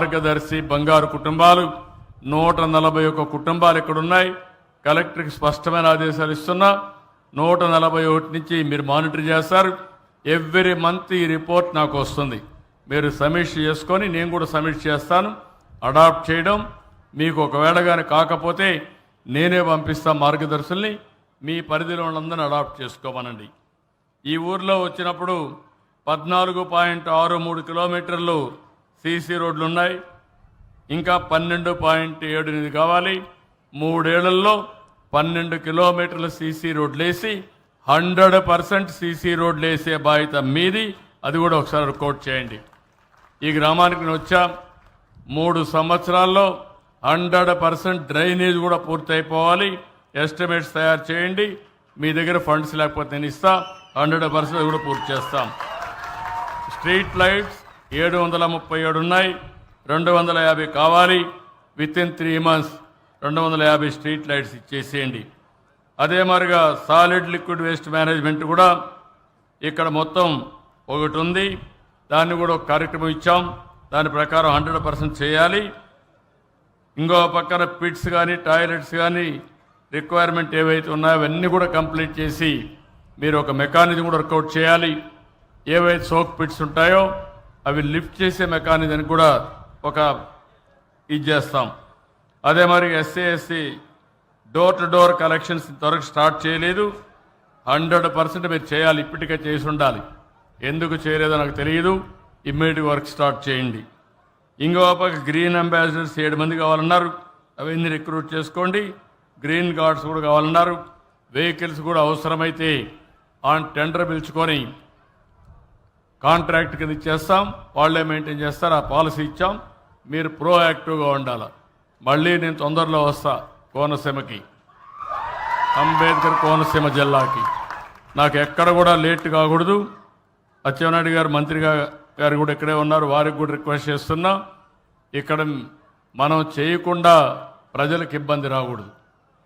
మార్గదర్శి బంగారు కుటుంబాలు. నూట నలభై ఒక్క కుటుంబాలు ఇక్కడున్నాయి. కలెక్టర్కి స్పష్టమైన ఆదేశాలు ఇస్తున్నా. నూట నలభై ఒకటి నుంచి మీరు మానిటర్ చేస్తారు. ఎవ్రీ మంత్ ఈ రిపోర్ట్ నాకు వస్తుంది. మీరు సమీక్ష చేసుకొని నేను కూడా సమీక్ష చేస్తాను. అడాప్ట్ చేయడం మీకు ఒకవేళ కానీ కాకపోతే నేనే పంపిస్తా మార్గదర్శుల్ని. మీ పరిధిలో ఉన్నందని అడాప్ట్ చేసుకోమనండి. ఈ ఊర్లో వచ్చినప్పుడు పద్నాలుగు పాయింట్ ఆరు మూడు కిలోమీటర్లు సీసీ రోడ్లు ఉన్నాయి ఇంకా పన్నెండు పాయింట్ ఏడునిది కావాలి. మూడేళ్ళలో పన్నెండు కిలోమీటర్ల సీసీ రోడ్లు వేసి హండ్రెడ్ పర్సెంట్ సీసీ రోడ్లు వేసే బాధ్యత మీది. అది కూడా ఒకసారి రికార్డ్ చేయండి. ఈ గ్రామానికి నేను వచ్చా. మూడు సంవత్సరాల్లో హండ్రెడ్ పర్సెంట్ డ్రైనేజ్ కూడా పూర్తయిపోవాలి. ఎస్టిమేట్స్ తయారు చేయండి. మీ దగ్గర ఫండ్స్ లేకపోతే నేను ఇస్తా. హండ్రెడ్ పర్సెంట్ కూడా పూర్తి చేస్తాం. స్ట్రీట్ లైట్స్ ఏడు వందల ముప్పై ఏడు ఉన్నాయి. రెండు వందల యాభై కావాలి. విత్ ఇన్ త్రీ మంత్స్ రెండు వందల యాభై స్ట్రీట్ లైట్స్ ఇచ్చేసేయండి. అదే మాదిరిగా సాలిడ్ లిక్విడ్ వేస్ట్ మేనేజ్మెంట్ కూడా ఇక్కడ మొత్తం ఒకటి ఉంది. దాన్ని కూడా ఒక కార్యక్రమం ఇచ్చాం. దాని ప్రకారం హండ్రెడ్ పర్సెంట్ చేయాలి. ఇంకో పక్కన పిట్స్ కానీ టాయిలెట్స్ కానీ రిక్వైర్మెంట్ ఏవైతే ఉన్నాయో అవన్నీ కూడా కంప్లీట్ చేసి మీరు ఒక మెకానిజం కూడా వర్కౌట్ చేయాలి. ఏవైతే సోక్ పిట్స్ ఉంటాయో అవి లిఫ్ట్ చేసే మెకానిజం కూడా ఒక ఇది చేస్తాం. అదే మరి SC SC door to door collections ఇంతవరకు స్టార్ట్ చేయలేదు. హండ్రెడ్ పర్సెంట్ మీరు చేయాలి ఇప్పటికే చేసి ఉండాలి. ఎందుకు చేయలేదో నాకు తెలియదు. ఇమ్మీడియట్ వర్క్ స్టార్ట్ చేయండి. ఇంకో పక్క గ్రీన్ అంబాసిడర్స్ ఏడు మంది కావాలన్నారు. అవన్నీ రిక్రూట్ చేసుకోండి. గ్రీన్ గార్డ్స్ కూడా కావాలన్నారు. వెహికల్స్ కూడా అవసరమైతే ఆన్ టెండర్ పిలుచుకొని కాంట్రాక్ట్ కింద ఇచ్చేస్తాం వాళ్ళే మెయింటైన్ చేస్తారు ఆ పాలసీ ఇచ్చాం మీరు ప్రోయాక్టివ్గా ఉండాలి. మళ్ళీ నేను తొందరలో వస్తా కోనసీమకి. అంబేద్కర్ కోనసీమ జిల్లాకి. నాకు ఎక్కడ కూడా లేట్ కాకూడదు. అచ్చెన్నాయుడు గారు మంత్రిగా గారు కూడా ఇక్కడే ఉన్నారు వారికి కూడా రిక్వెస్ట్ చేస్తున్నా. ఇక్కడ మనం చేయకుండా ప్రజలకు ఇబ్బంది రాకూడదు.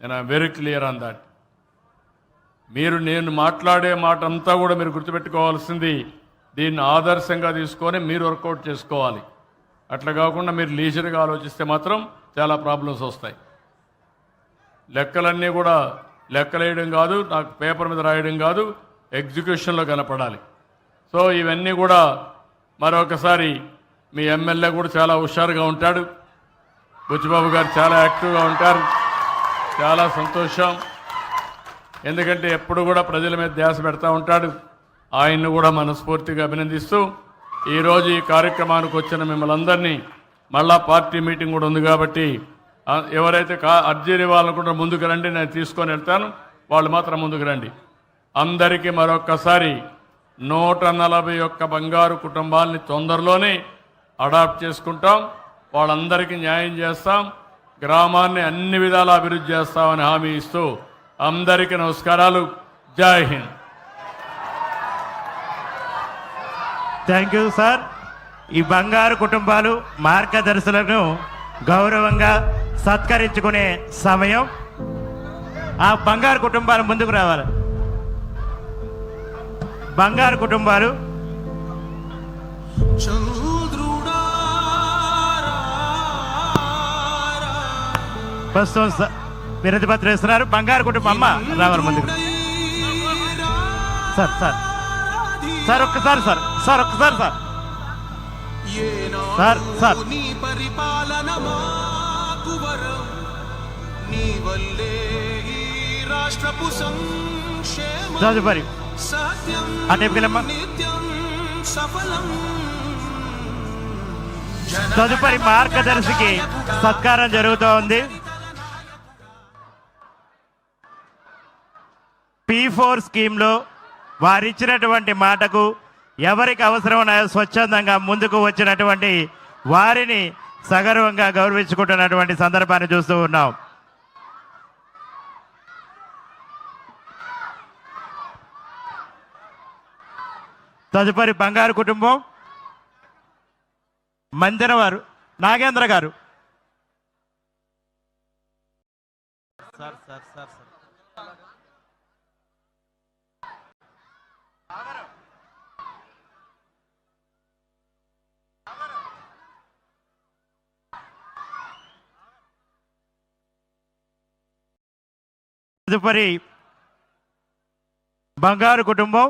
నేను వెరీ క్లియర్ ఆన్ దాట్ మీరు నేను మాట్లాడే మాట అంతా కూడా మీరు గుర్తుపెట్టుకోవాల్సింది దీన్ని ఆదర్శంగా తీసుకొని మీరు వర్కౌట్ చేసుకోవాలి. అట్లా కాకుండా మీరు లీజర్గా ఆలోచిస్తే మాత్రం చాలా ప్రాబ్లమ్స్ వస్తాయి. లెక్కలన్నీ కూడా లెక్కలేయడం కాదు నాకు పేపర్ మీద రాయడం కాదు ఎగ్జిక్యూషన్లో కనపడాలి. సో ఇవన్నీ కూడా మరొకసారి మీ ఎమ్మెల్యే కూడా చాలా హుషారుగా ఉంటాడు. బుచ్చిబాబు గారు చాలా యాక్టివ్గా ఉంటారు. చాలా సంతోషం. ఎందుకంటే ఎప్పుడు కూడా ప్రజల మీద ధ్యాస పెడతా ఉంటాడు. ఆయన్ను కూడా మనస్ఫూర్తిగా అభినందిస్తూ ఈరోజు ఈ కార్యక్రమానికి వచ్చిన మిమ్మల్ని అందరినీ మళ్ళా పార్టీ మీటింగ్ కూడా ఉంది కాబట్టి ఎవరైతే కా అర్జీలు ఇవ్వాలనుకుంటారో ముందుకు రండి నేను తీసుకొని వెళ్తాను. వాళ్ళు మాత్రం ముందుకు రండి. అందరికీ మరొక్కసారి నూట నలభై ఒక్క బంగారు కుటుంబాలని తొందరలోనే అడాప్ట్ చేసుకుంటాం. వాళ్ళందరికీ న్యాయం చేస్తాం. గ్రామాన్ని అన్ని విధాల అభివృద్ధి చేస్తామని హామీ ఇస్తూ అందరికీ నమస్కారాలు. జై హింద్. థ్యాంక్ యూ సార్ ఈ బంగారు కుటుంబాలు మార్గదర్శులను గౌరవంగా సత్కరించుకునే సమయం. ఆ బంగారు కుటుంబాలు ముందుకు రావాలి. బంగారు కుటుంబాలు. ప్రస్తుతం విరతి పత్రం ఇస్తున్నారు బంగారు కుటుంబం అమ్మ రావాలి ముందుకు. Sir sir. సార్ ఒక్కసారి సార్. సార్ ఒక్కసారి సార్. Sir sir. నీ పరిపాలన నీ వల్లే రాష్ట్రపు సంక్షేమం సత్యం అంటే వెళ్ళమ్మా. నిత్యం సఫలం తదుపరి మార్గదర్శికి సత్కారం జరుగుతూ ఉంది. పీ ఫోర్ స్కీమ్లో వారిచ్చినటువంటి మాటకు ఎవరికి అవసరమైన స్వచ్ఛందంగా ముందుకు వచ్చినటువంటి వారిని సగర్వంగా గౌరవించుకుంటున్నటువంటి సందర్భాన్ని చూస్తూ ఉన్నాం. తదుపరి బంగారు కుటుంబం మందిరవారు నాగేంద్ర గారు సార్ సార్ సార్ సార్ తదుపరి బంగారు కుటుంబం.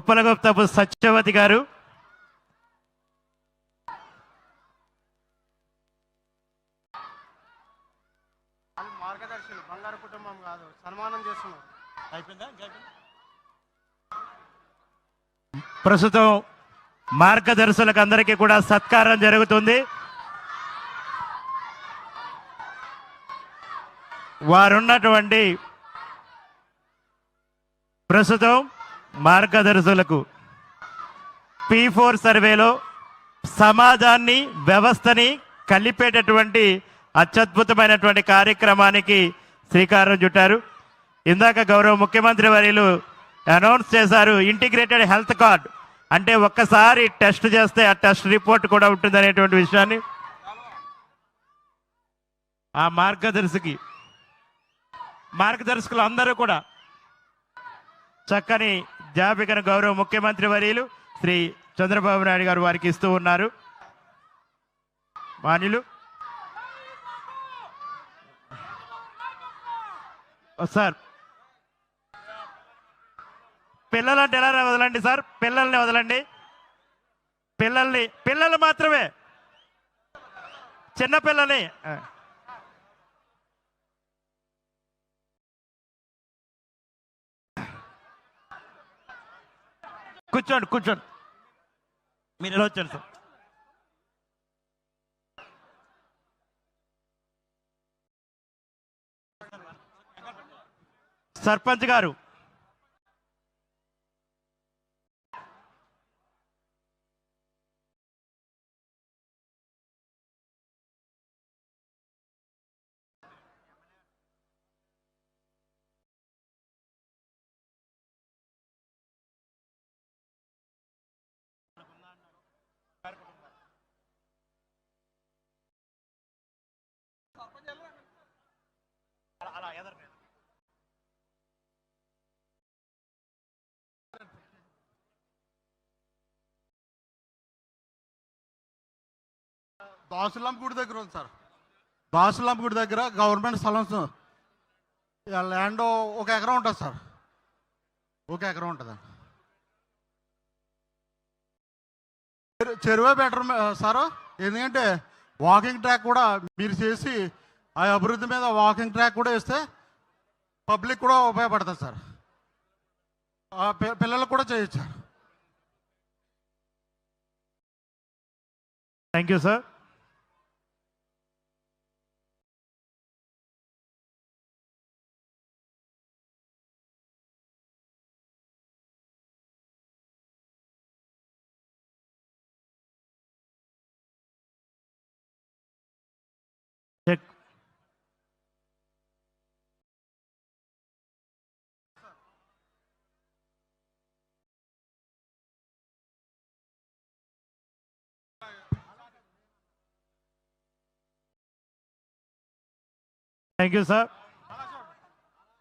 ఉప్పలగుప్తపు సత్యవతి గారు. మార్గదర్శులు బంగారు కుటుంబం కాదు సన్మానం చేస్తున్నారు. ప్రస్తుతం మార్గదర్శులకు అందరికీ కూడా సత్కారం జరుగుతుంది. వారున్నటువంటి ప్రస్తుతం మార్గదర్శులకు పి ఫోర్ సర్వేలో సమాజాన్ని వ్యవస్థని కలిపేటటువంటి అత్యద్భుతమైనటువంటి కార్యక్రమానికి శ్రీకారం చుట్టారు. ఇందాక గౌరవ ముఖ్యమంత్రి వర్యులు అనౌన్స్ చేశారు ఇంటిగ్రేటెడ్ హెల్త్ కార్డ్ అంటే ఒక్కసారి టెస్ట్ చేస్తే ఆ టెస్ట్ రిపోర్ట్ కూడా ఉంటుందనేటువంటి విషయాన్ని ఆ మార్గదర్శికి మార్గదర్శకులు అందరూ కూడా చక్కని జాబికను గౌరవ ముఖ్యమంత్రి వర్యులు శ్రీ చంద్రబాబు నాయుడు గారు వారికి ఇస్తూ ఉన్నారు. మాన్యులు. సార్ పిల్లలంటే ఎలా వదలండి సార్? పిల్లల్ని వదలండి. పిల్లల్ని పిల్లలు మాత్రమే. చిన్న పిల్లల్ని కూర్చోండి కూర్చోండి. మీరు ఎలా వచ్చాను సార్? సర్పంచ్ గారు దాసులమ్మ గుడి దగ్గర ఉంది సార్. దాసులం గుడి దగ్గర గవర్నమెంట్ స్థలం ల్యాండ్ ఒక ఎకరం ఉంటుంది సార్. ఒక ఎకరం ఉంటుంది. చెరువే బెటర్ సార్. ఎందుకంటే వాకింగ్ ట్రాక్ కూడా మీరు చేసి ఆ అభివృద్ధి మీద వాకింగ్ ట్రాక్ కూడా వేస్తే పబ్లిక్ కూడా ఉపయోగపడుతుంది సార్. ఆ పిల్లలకు కూడా చేయొచ్చు sir thank you sir. Thank you sir.